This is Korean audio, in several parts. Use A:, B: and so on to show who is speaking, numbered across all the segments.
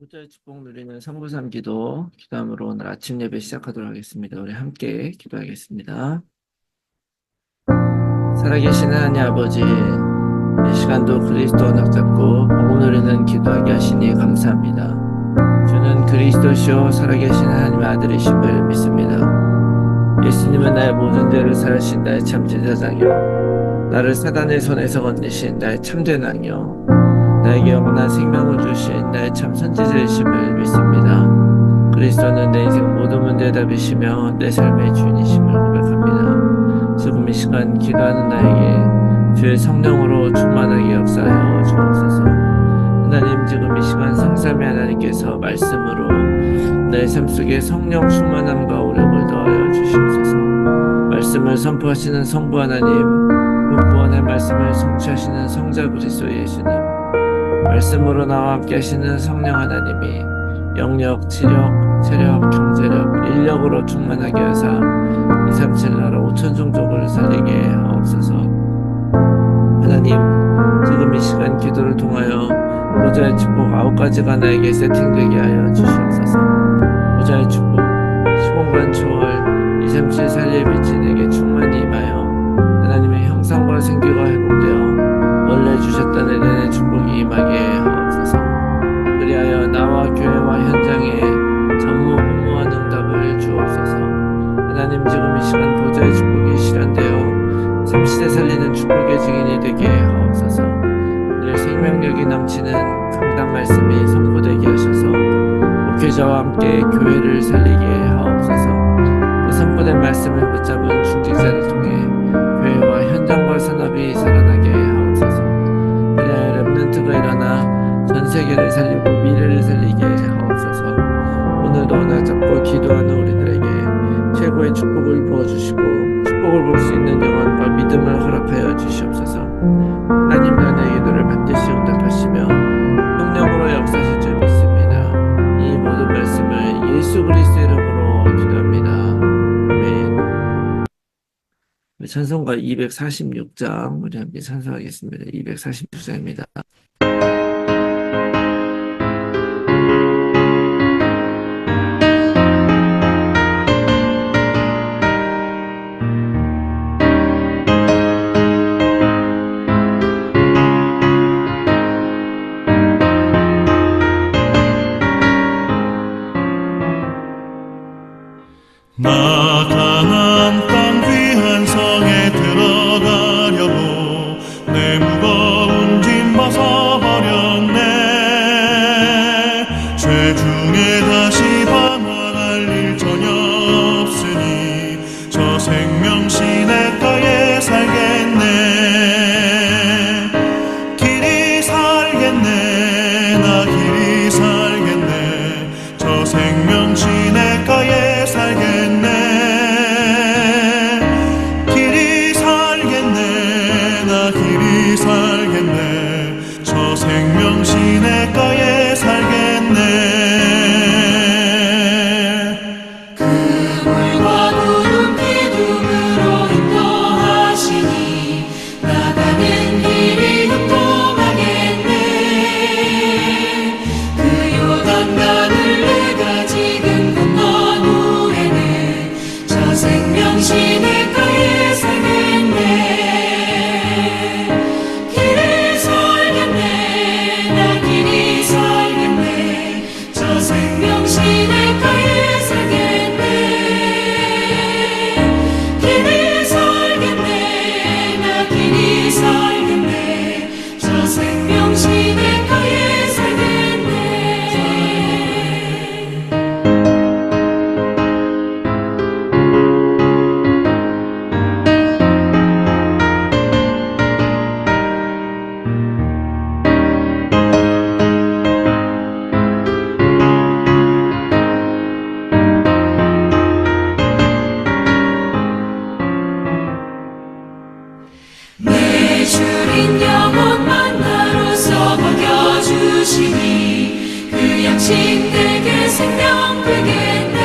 A: 부자의 축복 누리는 성부삼 기도 기도함으로 오늘 아침 예배 시작하도록 하겠습니다. 우리 함께 기도하겠습니다. 살아계신 하나님 아버지 이 시간도 그리스도 언약 잡고 복음 누리는 기도하게 하시니 감사합니다. 주는 그리스도시요 살아계신 하나님의 아들이심을 믿습니다. 예수님은 나의 모든 죄를 사하신 나의 참 제사장이요 나를 사단의 손에서 건지신 나의 참된 왕이요 나에게 영원한 생명을 주신 나의 참 선지자이심을 믿습니다. 그리스도는 내 인생 모든 문제의 답이시며 내 삶의 주인이심을 고백합니다. 지금 이 시간 기도하는 나에게 주의 성령으로 충만하게 역사하여 주옵소서. 하나님 지금 이 시간 성삼위 하나님께서 말씀으로 내 삶 속에 성령 충만함과 오력을 더하여 주시옵소서. 말씀을 선포하시는 성부 하나님, 그 구원의 말씀을 성취하시는 성자 그리스도 예수님. 말씀으로 나와 하시는 성령 하나님이 영력, 지력, 체력, 경제력, 인력으로 충만하게 하사 237 나라 5천 종족을 살리게 하옵소서. 하나님 지금 이 시간 기도를 통하여 보좌의 축복 아홉 가지가 나에게 세팅되게 하여 주시옵소서. 보좌의 축복 15만 초월 237 살리의 빛이 내게 충만히 임하여 하나님의 형상과 생기가 회복되어 주셨던 에덴의 축복이 임하게 하옵소서. 그리하여 나와 교회와 현장에 전무후무한 응답을 주옵소서. 하나님 지금 이 시간 보좌의 축복이 실현되어 삼시대 살리는 축복의 증인이 되게 하옵소서. 늘 생명력이 넘치는 강단 말씀이 선포되게 하셔서 목회자와 함께 교회를 살리게 하옵소서. 그 선포된 말씀을 붙잡은 중직자를 통해 교회와 현장과 산업이 살아나게 하옵소서. 그래야 랩런트가 일어나 전 세계를 살리고 미래를 살리게 하옵소서. 오늘도 언약 잡고 기도하는 우리들에게 최고의 축복을 부어주시고 축복을 볼 수 있는 영혼과 믿음을 허락하여 주시옵소서. 하나님 나의 기도를 반드시 응답하시며 성령으로 역사하실 줄 믿습니다. 이 모든 말씀을 예수 그리스도 찬송가 246장 우리 함께 찬송하겠습니다. 246장입니다.
B: 생
C: 내 주린 영혼 만나로서 먹여주시니 그 양식 내게 생명 되겠네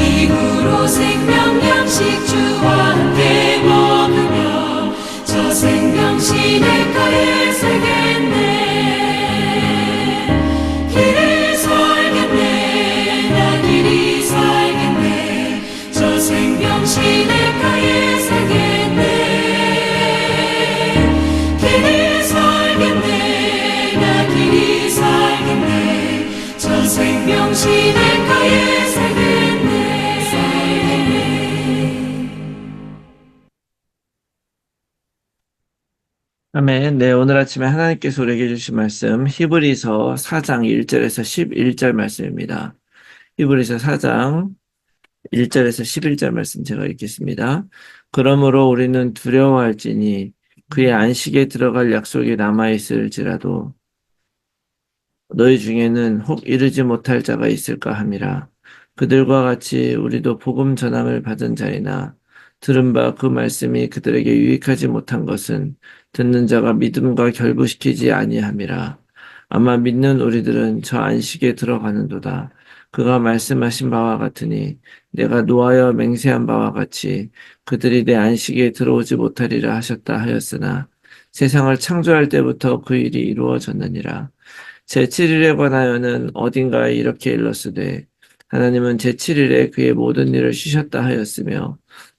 C: 이후로 생명 양식 주와 함께
A: 아멘. 네, 오늘 아침에 하나님께서 우리에게 주신 말씀 히브리서 4장 1절에서 11절 말씀입니다. 히브리서 4장 1절에서 11절 말씀 제가 읽겠습니다. 그러므로 우리는 두려워할지니 그의 안식에 들어갈 약속이 남아 있을지라도 너희 중에는 혹 이르지 못할 자가 있을까 함이라. 그들과 같이 우리도 복음 전함을 받은 자이나 들은 바 그 말씀이 그들에게 유익하지 못한 것은 듣는 자가 믿음과 결부시키지 아니함이라. 아마 믿는 우리들은 저 안식에 들어가는도다. 그가 말씀하신 바와 같으니 내가 노하여 맹세한 바와 같이 그들이 내 안식에 들어오지 못하리라 하셨다 하였으나 세상을 창조할 때부터 그 일이 이루어졌느니라. 제7일에 관하여는 어딘가에 이렇게 일렀으되 하나님은 제7일에 그의 모든 일을 쉬셨다 하였으며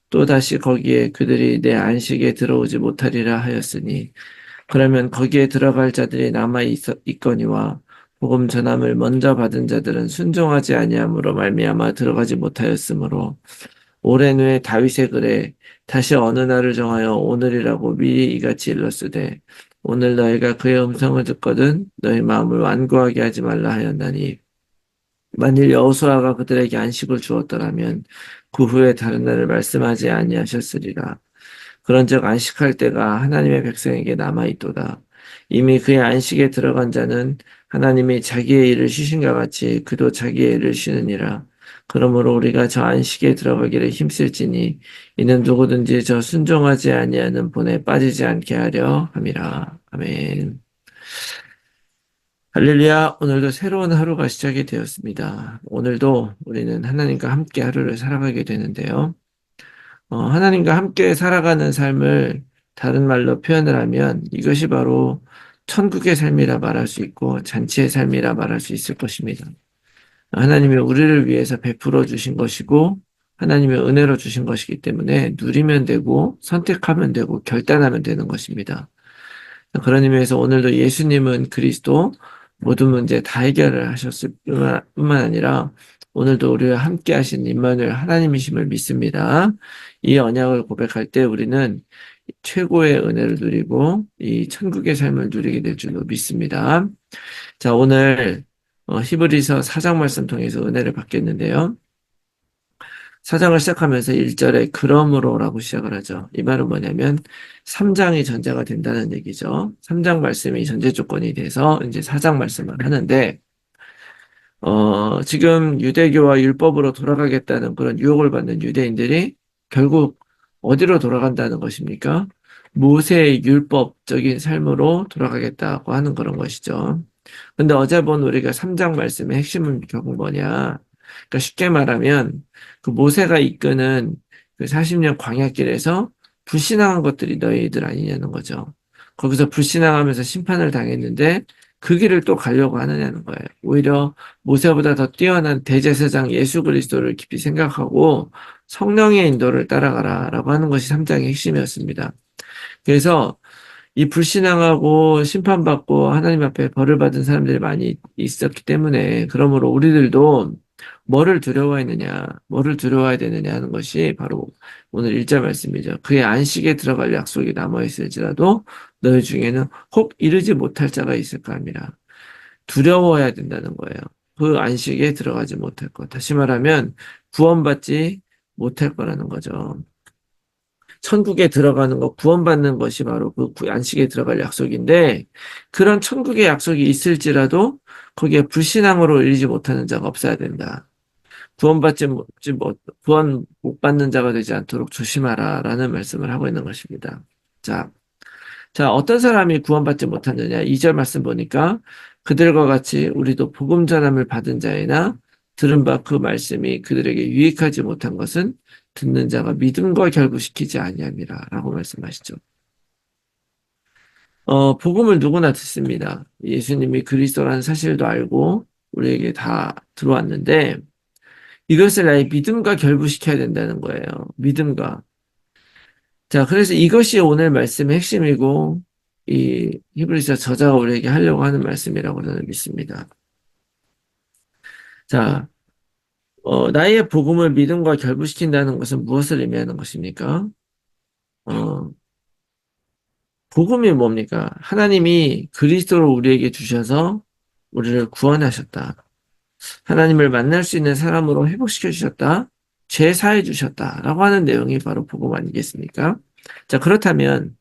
A: 또 다시 거기에 그들이 내 안식에 들어오지 못하리라 하였으니 그러면 거기에 들어갈 자들이 남아 있, 있거니와 복음 전함을 먼저 받은 자들은 순종하지 아니함으로 말미암아 들어가지 못하였으므로 오랜 후에 다윗의 글에 다시 어느 날을 정하여 오늘이라고 미리 이같이 일렀으되 오늘 너희가 그의 음성을 듣거든 너희 마음을 완고하게 하지 말라 하였나니 만일 여호수아가 그들에게 안식을 주었더라면 그 후에 다른 날을 말씀하지 아니하셨으리라. 그런즉 안식할 때가 하나님의 백성에게 남아 있도다. 이미 그의 안식에 들어간 자는 하나님이 자기의 일을 쉬신과 같이 그도 자기의 일을 쉬느니라. 그러므로 우리가 저 안식에 들어가기를 힘쓸지니 이는 누구든지 저 순종하지 아니하는 본에 빠지지 않게 하려 함이라. 아멘. 할렐루야. 오늘도 새로운 하루가 시작이 되었습니다. 오늘도 우리는 하나님과 함께 하루를 살아가게 되는데요. 어, 하나님과 함께 살아가는 삶을 다른 말로 표현을 하면 이것이 바로 천국의 삶이라 말할 수 있고 잔치의 삶이라 말할 수 있을 것입니다. 하나님이 우리를 위해서 베풀어 주신 것이고 하나님의 은혜로 주신 것이기 때문에 누리면 되고 선택하면 되고 결단하면 되는 것입니다. 그런 의미에서 오늘도 예수님은 그리스도 모든 문제 다 해결을 하셨을 뿐만, 아니라 오늘도 우리와 함께 하신 임마누엘 하나님이심을 믿습니다. 이 언약을 고백할 때 우리는 최고의 은혜를 누리고 이 천국의 삶을 누리게 될 줄로 믿습니다. 자, 오늘 어, 히브리서 4장 말씀 통해서 은혜를 받겠는데요. 4장을 시작하면서 1절에 그러므로라고 시작을 하죠. 이 말은 뭐냐면 3장이 전제가 된다는 얘기죠. 3장 말씀이 전제 조건이 돼서 이제 4장 말씀을 하는데 어, 지금 유대교와 율법으로 돌아가겠다는 그런 유혹을 받는 유대인들이 결국 어디로 돌아간다는 것입니까? 모세의 율법적인 삶으로 돌아가겠다고 하는 그런 것이죠. 근데 어제 본 우리가 3장 말씀의 핵심은 결국 뭐냐? 그러니까 쉽게 말하면 그 모세가 이끄는 그 40년 광야길에서 불신앙한 것들이 너희들 아니냐는 거죠. 거기서 불신앙하면서 심판을 당했는데 그 길을 또 가려고 하느냐는 거예요. 오히려 모세보다 더 뛰어난 대제사장 예수 그리스도를 깊이 생각하고 성령의 인도를 따라가라 라고 하는 것이 3장의 핵심이었습니다. 그래서 이 불신앙하고 심판받고 하나님 앞에 벌을 받은 사람들이 많이 있었기 때문에 그러므로 우리들도 뭐를 두려워했느냐, 뭐를 두려워해야 되느냐 하는 것이 바로 오늘 일절 말씀이죠. 그의 안식에 들어갈 약속이 남아있을지라도 너희 중에는 혹 이르지 못할 자가 있을까 합니다. 두려워해야 된다는 거예요. 그 안식에 들어가지 못할 것. 다시 말하면 구원받지 못할 거라는 거죠. 천국에 들어가는 것, 구원받는 것이 바로 그 안식에 들어갈 약속인데, 그런 천국의 약속이 있을지라도 거기에 불신앙으로 이르지 못하는 자가 없어야 된다. 구원받지 못, 구원 못 받는 자가 되지 않도록 조심하라 라는 말씀을 하고 있는 것입니다. 자, 자, 어떤 사람이 구원받지 못하느냐? 2절 말씀 보니까 그들과 같이 우리도 복음 전함을 받은 자이나 들은 바 그 말씀이 그들에게 유익하지 못한 것은 듣는 자가 믿음과 결부시키지 아니함이라 라고 말씀하시죠. 어, 복음을 누구나 듣습니다. 예수님이 그리스도라는 사실도 알고 우리에게 다 들어왔는데 이것을 나의 믿음과 결부시켜야 된다는 거예요. 믿음과. 자, 그래서 이것이 오늘 말씀의 핵심이고 이 히브리서 저자가 우리에게 하려고 하는 말씀이라고 저는 믿습니다. 자, 어, 나의 복음을 믿음과 결부시킨다는 것은 무엇을 의미하는 것입니까? 어, 복음이 뭡니까? 하나님이 그리스도를 우리에게 주셔서 우리를 구원하셨다. 하나님을 만날 수 있는 사람으로 회복시켜 주셨다. 죄 사해 주셨다 라고 하는 내용이 바로 복음 아니겠습니까? 자, 그렇다면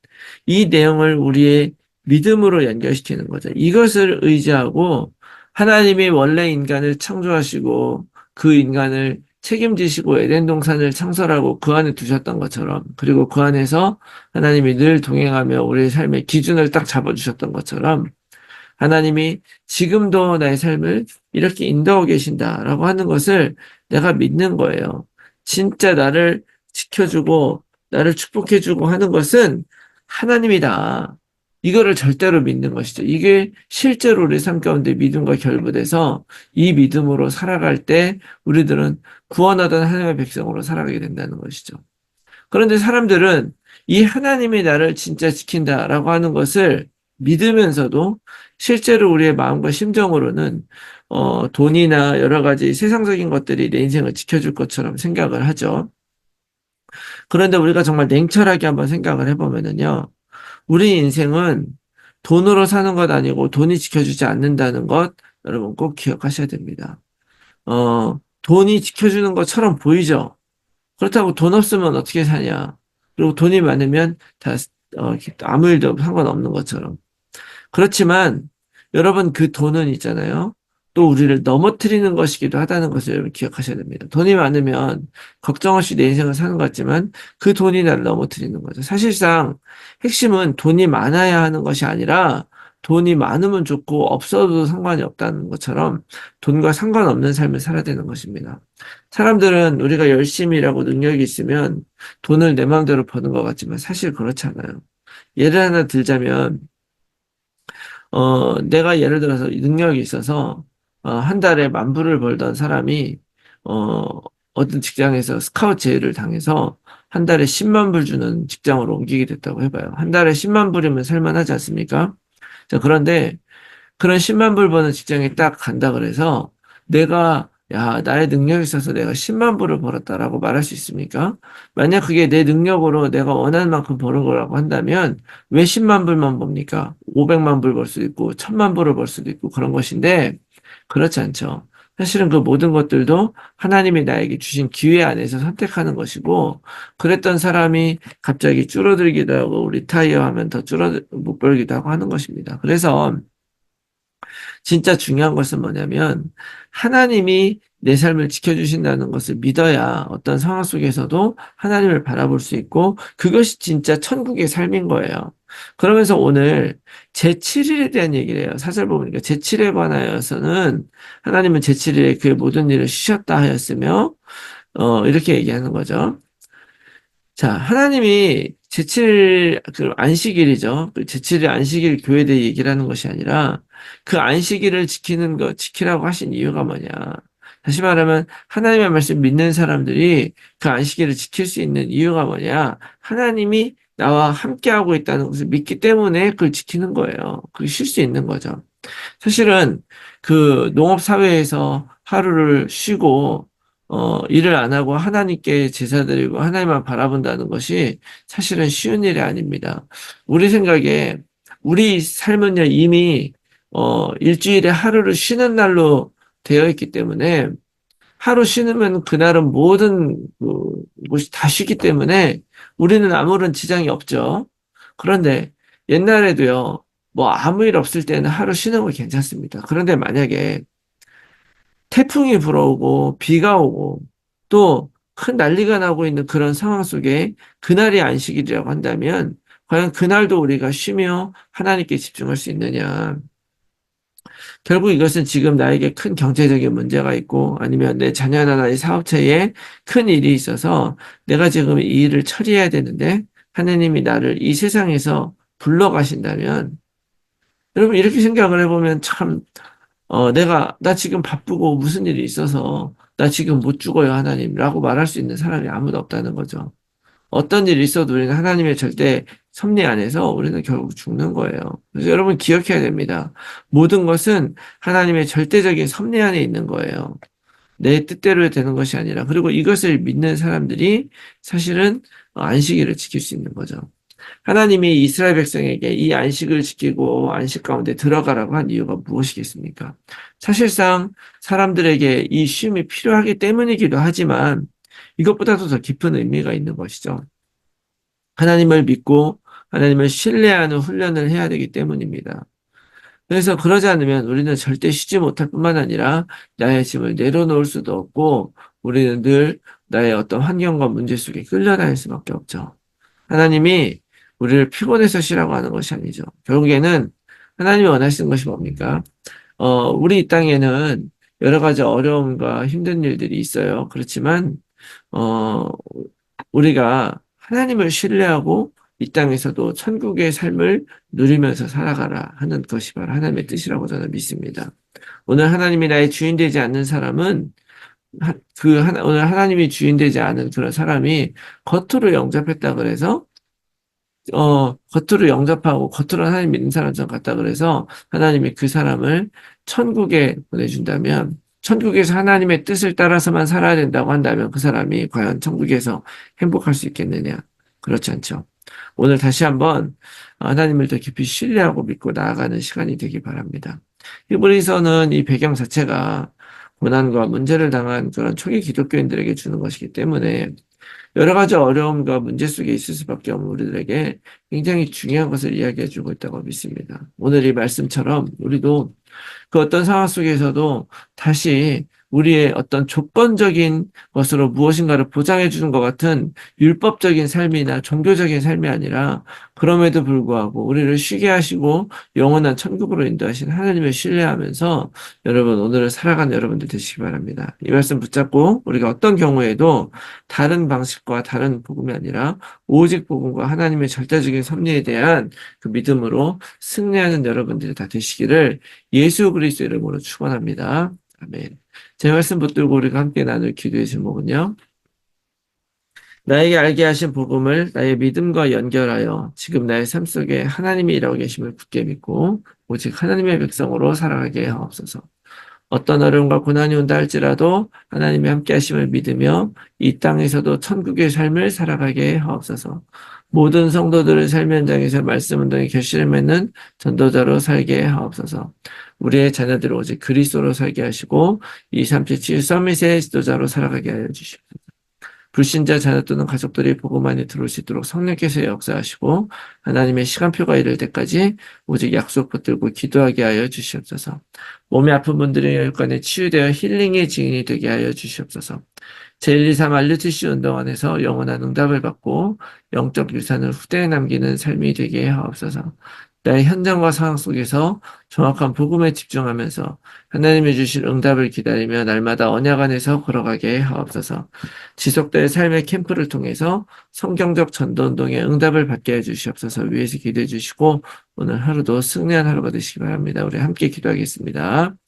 A: 이 내용을 우리의 믿음으로 연결시키는 거죠. 이것을 의지하고 하나님이 원래 인간을 창조하시고 그 인간을 책임지시고 에덴 동산을 창설하고 그 안에 두셨던 것처럼 그리고 그 안에서 하나님이 늘 동행하며 우리의 삶의 기준을 딱 잡아주셨던 것처럼 하나님이 지금도 나의 삶을 이렇게 인도하고 계신다라고 하는 것을 내가 믿는 거예요. 진짜 나를 지켜주고 나를 축복해주고 하는 것은 하나님이다. 이거를 절대로 믿는 것이죠. 이게 실제로 우리 삶 가운데 믿음과 결부돼서 이 믿음으로 살아갈 때 우리들은 구원하던 하나님의 백성으로 살아가게 된다는 것이죠. 그런데 사람들은 이 하나님이 나를 진짜 지킨다라고 하는 것을 믿으면서도 실제로 우리의 마음과 심정으로는 어, 돈이나 여러 가지 세상적인 것들이 내 인생을 지켜줄 것처럼 생각을 하죠. 그런데 우리가 정말 냉철하게 한번 생각을 해보면은요, 우리 인생은 돈으로 사는 것 아니고 돈이 지켜주지 않는다는 것 여러분 꼭 기억하셔야 됩니다. 어, 돈이 지켜주는 것처럼 보이죠? 그렇다고 돈 없으면 어떻게 사냐? 그리고 돈이 많으면 다 어, 아무 일도 상관없는 것처럼. 그렇지만 여러분 그 돈은 있잖아요. 또 우리를 넘어뜨리는 것이기도 하다는 것을 여러분 기억하셔야 됩니다. 돈이 많으면 걱정 없이 내 인생을 사는 것 같지만 그 돈이 나를 넘어뜨리는 거죠. 사실상 핵심은 돈이 많아야 하는 것이 아니라 돈이 많으면 좋고 없어도 상관이 없다는 것처럼 돈과 상관없는 삶을 살아야 되는 것입니다. 사람들은 우리가 열심히 일하고 능력이 있으면 돈을 내 마음대로 버는 것 같지만 사실 그렇지 않아요. 예를 하나 들자면 어, 내가 예를 들어서 능력이 있어서 어, 한 달에 만 불을 벌던 사람이 어, 어떤 직장에서 스카우트 제의를 당해서 한 달에 10만 불 주는 직장으로 옮기게 됐다고 해봐요. 한 달에 10만 불이면 살만하지 않습니까? 자, 그런데 그런 10만 불 버는 직장에 딱 간다 그래서 내가 야, 나의 능력이 있어서 내가 10만 불을 벌었다라고 말할 수 있습니까? 만약 그게 내 능력으로 내가 원하는 만큼 버는 거라고 한다면 왜 10만 불만 봅니까? 500만 불 벌 수도 있고 1000만 불을 벌 수도 있고 그런 것인데 그렇지 않죠. 사실은 그 모든 것들도 하나님이 나에게 주신 기회 안에서 선택하는 것이고 그랬던 사람이 갑자기 줄어들기도 하고 리타이어 하면 더 줄어 못 벌기도 하고 하는 것입니다. 그래서 진짜 중요한 것은 뭐냐면 하나님이 내 삶을 지켜주신다는 것을 믿어야 어떤 상황 속에서도 하나님을 바라볼 수 있고 그것이 진짜 천국의 삶인 거예요. 그러면서 오늘 제7일에 대한 얘기를 해요. 사절 보니까 제7일에 관하여서는 하나님은 제7일에 그의 모든 일을 쉬셨다 하였으며 어, 이렇게 얘기하는 거죠. 자, 하나님이 제7일 그 안식일이죠. 그 제7일 안식일 교회에 대해 얘기를 하는 것이 아니라 그 안식일을 지키는 것, 지키라고 하신 이유가 뭐냐. 다시 말하면 하나님의 말씀 믿는 사람들이 그 안식일을 지킬 수 있는 이유가 뭐냐. 하나님이 나와 함께하고 있다는 것을 믿기 때문에 그걸 지키는 거예요. 그게 쉴 수 있는 거죠. 사실은 그 농업 사회에서 하루를 쉬고 어, 일을 안 하고 하나님께 제사 드리고 하나님만 바라본다는 것이 사실은 쉬운 일이 아닙니다. 우리 생각에 우리 삶은요, 이미, 어, 일주일에 하루를 쉬는 날로 되어 있기 때문에 하루 쉬면 그날은 모든 그, 곳이 다 쉬기 때문에 우리는 아무런 지장이 없죠. 그런데 옛날에도요, 뭐 아무 일 없을 때는 하루 쉬는 거 괜찮습니다. 그런데 만약에 태풍이 불어오고 비가 오고 또 큰 난리가 나고 있는 그런 상황 속에 그날이 안식일이라고 한다면 과연 그날도 우리가 쉬며 하나님께 집중할 수 있느냐. 결국 이것은 지금 나에게 큰 경제적인 문제가 있고 아니면 내 자녀나 나의 사업체에 큰 일이 있어서 내가 지금 이 일을 처리해야 되는데 하나님이 나를 이 세상에서 불러가신다면 여러분 이렇게 생각을 해보면 참 어, 내가, 나 지금 바쁘고 무슨 일이 있어서, 나 지금 못 죽어요, 하나님. 라고 말할 수 있는 사람이 아무도 없다는 거죠. 어떤 일이 있어도 우리는 하나님의 절대 섭리 안에서 우리는 결국 죽는 거예요. 그래서 여러분 기억해야 됩니다. 모든 것은 하나님의 절대적인 섭리 안에 있는 거예요. 내 뜻대로 되는 것이 아니라 그리고 이것을 믿는 사람들이 사실은 안식일을 지킬 수 있는 거죠. 하나님이 이스라엘 백성에게 이 안식을 지키고 안식 가운데 들어가라고 한 이유가 무엇이겠습니까? 사실상 사람들에게 이 쉼이 필요하기 때문이기도 하지만 이것보다도 더 깊은 의미가 있는 것이죠. 하나님을 믿고 하나님을 신뢰하는 훈련을 해야 되기 때문입니다. 그래서 그러지 않으면 우리는 절대 쉬지 못할 뿐만 아니라 나의 짐을 내려놓을 수도 없고 우리는 늘 나의 어떤 환경과 문제 속에 끌려다닐 수밖에 없죠. 하나님이 우리를 피곤해서 쉬라고 하는 것이 아니죠. 결국에는 하나님이 원하시는 것이 뭡니까? 어, 우리 이 땅에는 여러 가지 어려움과 힘든 일들이 있어요. 그렇지만, 어, 우리가 하나님을 신뢰하고 이 땅에서도 천국의 삶을 누리면서 살아가라 하는 것이 바로 하나님의 뜻이라고 저는 믿습니다. 오늘 하나님이 나의 주인 되지 않는 사람은 하- 그 하나, 오늘 하나님이 주인 되지 않은 그런 사람이 겉으로 영접했다 그래서 어, 겉으로 영접하고 겉으로 하나님 믿는 사람처럼 같다 그래서 하나님이 그 사람을 천국에 보내준다면 천국에서 하나님의 뜻을 따라서만 살아야 된다고 한다면 그 사람이 과연 천국에서 행복할 수 있겠느냐? 그렇지 않죠. 오늘 다시 한번 하나님을 더 깊이 신뢰하고 믿고 나아가는 시간이 되기 바랍니다. 히브리서는 이 배경 자체가 고난과 문제를 당한 그런 초기 기독교인들에게 주는 것이기 때문에 여러 가지 어려움과 문제 속에 있을 수밖에 없는 우리들에게 굉장히 중요한 것을 이야기해 주고 있다고 믿습니다. 오늘 이 말씀처럼 우리도 그 어떤 상황 속에서도 다시 우리의 어떤 조건적인 것으로 무엇인가를 보장해 주는 것 같은 율법적인 삶이나 종교적인 삶이 아니라 그럼에도 불구하고 우리를 쉬게 하시고 영원한 천국으로 인도하신 하나님을 신뢰하면서 여러분 오늘을 살아가는 여러분들 되시기 바랍니다. 이 말씀 붙잡고 우리가 어떤 경우에도 다른 방식과 다른 복음이 아니라 오직 복음과 하나님의 절대적인 섭리에 대한 그 믿음으로 승리하는 여러분들이 다 되시기를 예수 그리스도 이름으로 축원합니다. 아멘. 제 말씀 붙들고 우리가 함께 나눌 기도의 제목은요. 나에게 알게 하신 복음을 나의 믿음과 연결하여 지금 나의 삶 속에 하나님이 일하고 계심을 굳게 믿고 오직 하나님의 백성으로 살아가게 하옵소서. 어떤 어려움과 고난이 온다 할지라도 하나님이 함께 하심을 믿으며 이 땅에서도 천국의 삶을 살아가게 하옵소서. 모든 성도들의 삶 현장에서 말씀 운동의 결실을 맺는 전도자로 살게 하옵소서. 우리의 자녀들을 오직 그리스도로 살게 하시고 237 서밋의 지도자로 살아가게 하여 주시옵소서. 불신자 자녀 또는 가족들이 복음 안에 들어올 수 있도록 성령께서 역사하시고 하나님의 시간표가 이를 때까지 오직 약속 붙들고 기도하게 하여 주시옵소서. 몸이 아픈 분들의 혈관에 치유되어 힐링의 증인이 되게 하여 주시옵소서. 제123 알루티시 운동원에서 영원한 응답을 받고 영적 유산을 후대에 남기는 삶이 되게 하옵소서. 나의 현장과 상황 속에서 정확한 복음에 집중하면서 하나님이 주실 응답을 기다리며 날마다 언약 안에서 걸어가게 하옵소서. 지속될 삶의 캠프를 통해서 성경적 전도운동의 응답을 받게 해주시옵소서 위에서 기도해 주시고 오늘 하루도 승리한 하루가 되시기 바랍니다. 우리 함께 기도하겠습니다.